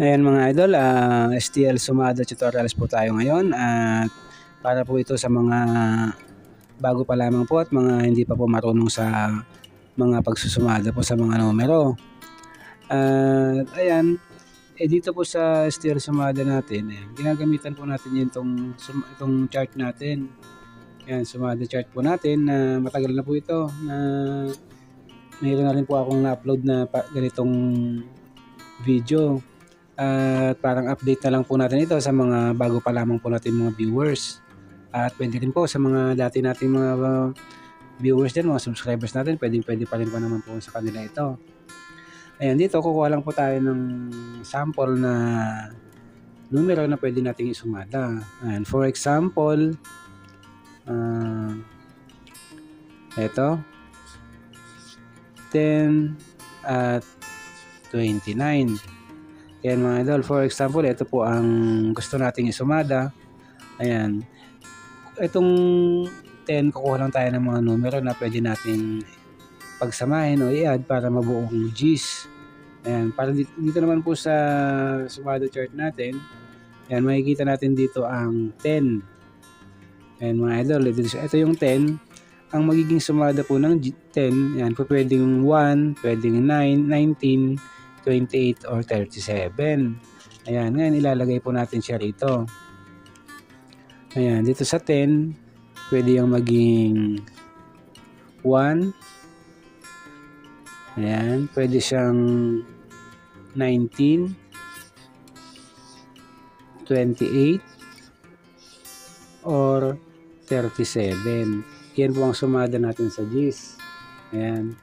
Ayan mga idol, ah, STL Sumada tutorials po tayo ngayon at para po ito sa mga bago pa lamang po at mga hindi pa po marunong sa mga pagsusumada po sa mga numero. At ayan, eh dito po sa STL Sumada natin, eh, ginagamitan po natin yung itong, itong chart natin. Ayan, Sumada chart po natin na matagal na po ito na mayroon na rin po akong na-upload na ganitong video. At parang update na lang po natin ito sa mga bago pa lamang po natin mga viewers. At pwede rin po sa mga dati nating mga uh, viewers din, mga subscribers natin, pwedeng pwede pa rin pa naman po sa kanila ito. Ayan, dito kukuha lang po tayo ng sample na numero na pwede nating isumada. Ayan, for example, ah ito, 10 at 29. Ayan mga idol, for example, ito po ang gusto nating isumada. Ayan. Itong 10, kukuha lang tayo ng mga numero na pwede nating pagsamahin o i-add para mabuong G's. Ayan, para dito, dito naman po sa sumada chart natin, ayan, makikita natin dito ang 10. Ayan mga idol, ito, yung 10. Ang magiging sumada po ng G- 10, ayan po pwedeng 1, pwedeng 9, 19, 28 or 37. Ayan, ngayon ilalagay po natin siya rito. Ayan, dito sa 10, pwede yung maging 1. Ayan, pwede siyang 19, 28, or 37. Yan po ang sumada natin sa G's. Ayan.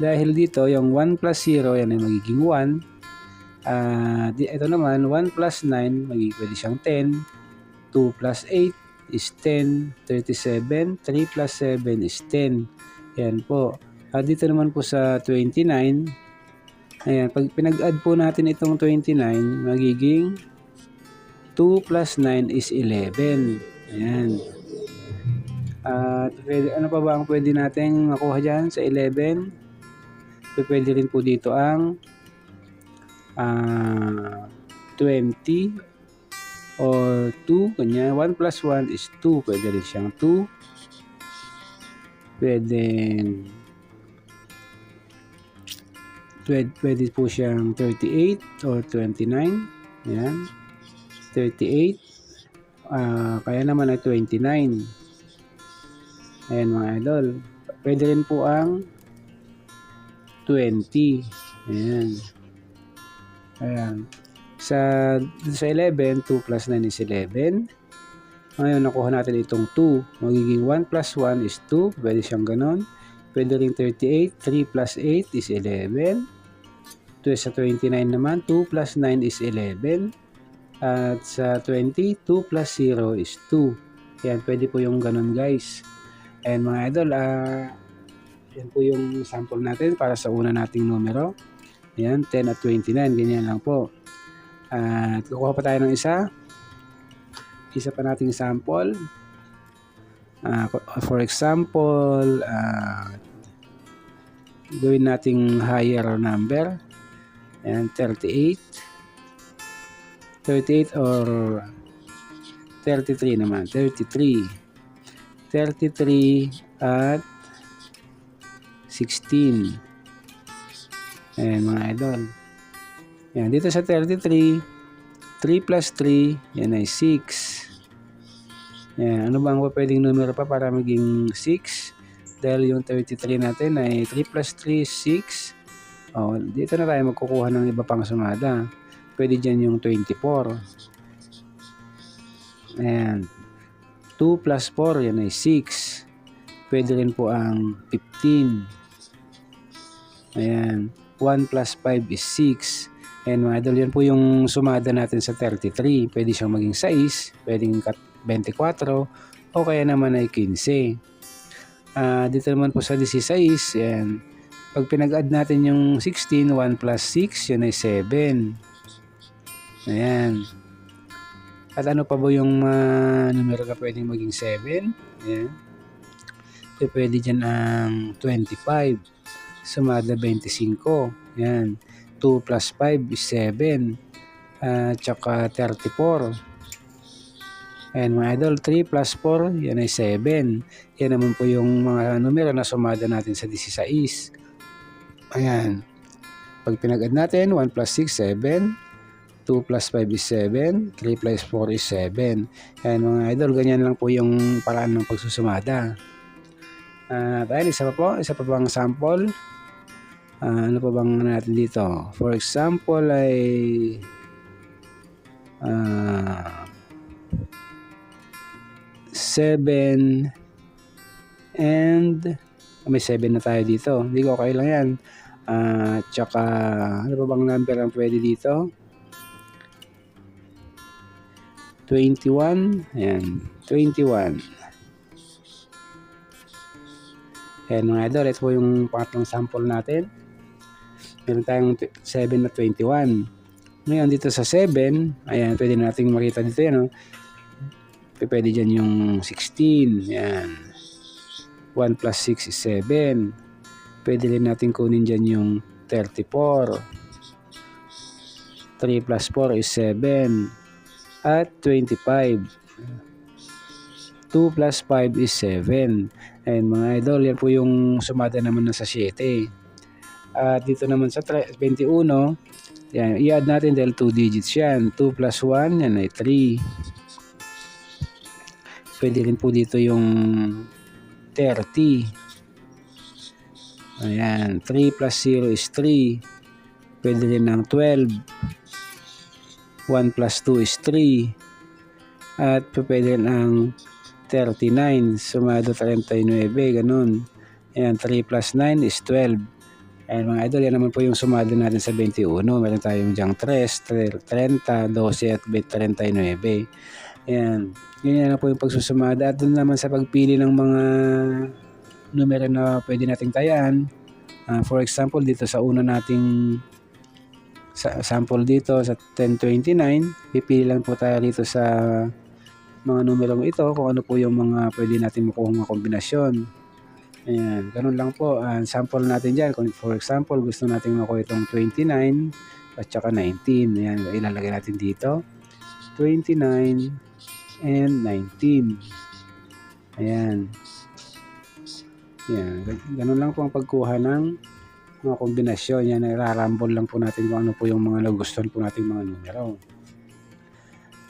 Dahil dito, yung 1 plus 0, yan ay magiging 1. Ah, di ito naman, 1 plus 9, magiging pwede siyang 10. 2 plus 8 is 10. 37. 3 plus 7 is 10. Yan po. At dito naman po sa 29, ayan, pag pinag-add po natin itong 29, magiging 2 plus 9 is 11. Ayan. At pwede, ano pa ba ang pwede nating makuha dyan sa 11? Pwede rin po dito ang ah 20 or 2. Kanya 1 plus 1 is 2. Pwede rin siyang 2. Pwede pwede, po siyang 38 or 29. Ayan. 38. Ah, kaya naman ay 29. Ayan mga idol. Pwede rin po ang 20. Ayan. Ayan. Sa, sa 11, 2 plus 9 is 11. Ngayon, nakuha natin itong 2. Magiging 1 plus 1 is 2. Pwede siyang ganon. Pwede rin 38. 3 plus 8 is 11. 2 sa 29 naman, 2 plus 9 is 11. At sa 20, 2 plus 0 is 2. Ayan, pwede po yung ganon guys. And mga idol, ah, yan po yung sample natin para sa una nating numero. Ayan, 10 at 29, ganyan lang po. At kukuha pa tayo ng isa. Isa pa nating sample. Ah, for example, ah, gawin nating higher number. Ayan, 38. 38 or 33 naman. 33. 33 at 16. Ayan mga idol. Yan, dito sa 33, 3 plus 3, yan ay 6. Yan, ano ba ang pwedeng numero pa para maging 6? Dahil yung 33 natin ay 3 plus 3 is 6. Oh, dito na tayo magkukuha ng iba pang sumada. Pwede dyan yung 24. Ayan. 2 plus 4, yan ay 6. Pwede rin po ang 15. Ayan. 1 plus 5 is 6. Ayan mga yan po yung sumada natin sa 33. Pwede siyang maging 6, pwedeng kat- 24, o kaya naman ay 15. Ah, dito naman po sa 16, ayan. Pag pinag-add natin yung 16, 1 plus 6, yun ay 7. Ayan. At ano pa ba yung ah, numero na pwedeng maging 7? Ayan. So, pwede dyan ang 25. Sumada 25. Ayan. 2 plus 5 is 7. at saka 34. And mga idol, 3 plus 4, yan ay 7. Yan naman po yung mga numero na sumada natin sa 16. Ayan. Pag pinag-add natin, 1 plus 6, 7. 2 plus 5 is 7. 3 plus 4 is 7. Ayan mga idol, ganyan lang po yung paraan ng pagsusumada. At ayun, isa pa po, isa pa bang sample. Ah, ano pa bang ano natin dito? For example ay ah 7 and may 7 na tayo dito. Hindi ko okay lang yan. Ah, tsaka ano pa bang number ang pwede dito? 21. Ayan, 21. Ayan mga idol, ito po yung pangatlong sample natin. Meron tayong t- 7 na 21. Ngayon dito sa 7, ayan, pwede nating makita dito yan. Oh. Pwede dyan yung 16. Ayan. 1 plus 6 is 7. Pwede rin natin kunin dyan yung 34. 3 plus 4 is 7. At 25. 2 plus 5 is 7. And mga idol, yan po yung sumada naman na sa 7. At dito naman sa tre- 21, yan, i-add natin dahil 2 digits yan. 2 plus 1, yan ay 3. Pwede rin po dito yung 30. Ayan, 3 plus 0 is 3. Pwede rin ng 12. 1 plus 2 is 3. At pwede rin ang 39, sumado 39, ganun. Ayan, 3 plus 9 is 12. Ayan mga idol, yan naman po yung sumado natin sa 21. Meron tayong diyang 3, 30, 12 at 39. Ayan, yun na po yung pagsusumada. At doon naman sa pagpili ng mga numero na pwede nating tayan. Ah, for example, dito sa una nating sa sample dito sa 1029, pipili lang po tayo dito sa mga numerong ito kung ano po yung mga pwede natin makuha mga kombinasyon. Ayan, ganun lang po. Ang sample natin dyan, kung for example, gusto natin makuha itong 29 at saka 19. Ayan, ilalagay natin dito. 29 and 19. Ayan. Ayan, gan- ganun lang po ang pagkuha ng mga kombinasyon. Yan, irarambol lang po natin kung ano po yung mga nagustuhan po natin mga numero.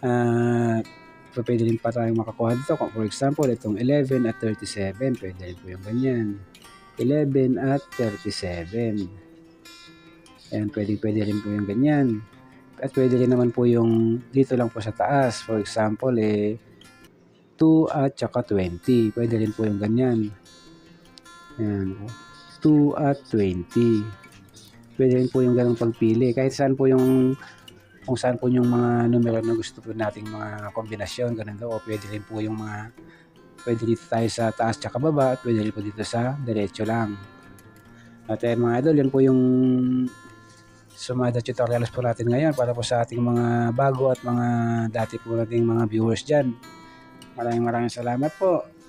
At So, pwede rin pa tayong makakuha dito. For example, itong 11 at 37, pwede rin po yung ganyan. 11 at 37. Ayan, pwede, pwede rin po yung ganyan. At pwede rin naman po yung dito lang po sa taas. For example, eh, 2 at saka 20. Pwede rin po yung ganyan. Ayan. 2 at 20. Pwede rin po yung ganong pagpili. Kahit saan po yung kung saan po yung mga numero na gusto po nating mga kombinasyon, ganun daw. O pwede rin po yung mga, pwede dito tayo sa taas tsaka baba, at pwede rin po dito sa diretso lang. At eh, mga idol, yan po yung sumada tutorials po natin ngayon para po sa ating mga bago at mga dati po nating mga viewers dyan. Maraming maraming salamat po.